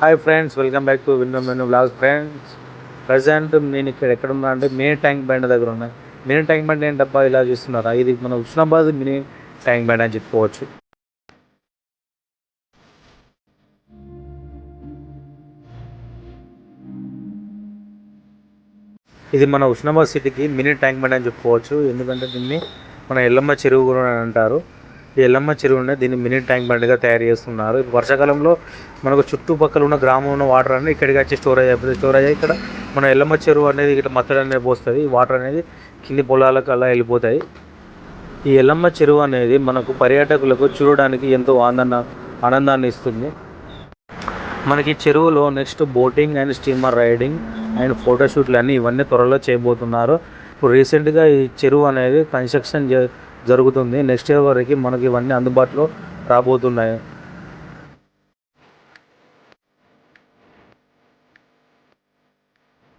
Hi friends welcome back to విన్నో మెను blog friends present నేను ఇక్కడ ఎక్కడ ఉన్నా అంటే మినీ ట్యాంక్ బ్యాండ్ దగ్గర ఉన్నా. మినీ ట్యాంక్ బ్యాండ్ ఏంటబ్బా ఇలా చూస్తున్నారా? ఇది మన ఉస్నాబాద్ మినీ ట్యాంక్ బ్యాండ్ అని చెప్పుకోవచ్చు. ఇది మన ఉస్నాబాద్ సిటీకి మినీ ట్యాంక్ బండ్ అని చెప్పుకోవచ్చు. ఎందుకంటే దీన్ని మన ఎల్లమ్మ చెరువు కూడా అని అంటారు. ఈ ఎల్లమ్మ చెరువునే దీన్ని మినీ ట్యాంక్ బండ్గా తయారు చేస్తున్నారు. వర్షాకాలంలో మనకు చుట్టుపక్కల ఉన్న గ్రామం ఉన్న వాటర్ అనేది ఇక్కడికి వచ్చి స్టోరేజ్ అయిపోతుంది. స్టోరేజ్ అయ్యి ఇక్కడ మన ఎల్లమ్మ చెరువు అనేది ఇక్కడ మత్తడి అనేది పోస్తుంది. ఈ వాటర్ అనేది కింది పొలాలకు అలా వెళ్ళిపోతాయి. ఈ ఎల్లమ్మ చెరువు అనేది మనకు పర్యాటకులకు చూడడానికి ఎంతో ఆనంద ఆనందాన్ని ఇస్తుంది. మనకి చెరువులో next boating and steamer riding and ఫోటోషూట్లు అన్నీ ఇవన్నీ త్వరలో చేయబోతున్నారు. ఇప్పుడు రీసెంట్గా ఈ చెరువు అనేది కన్స్ట్రక్షన్ చే జరుగుతుంది. నెక్స్ట్ ఇయర్ వరకు మనకి ఇవన్నీ అందుబాటులో రాబోతున్నాయి.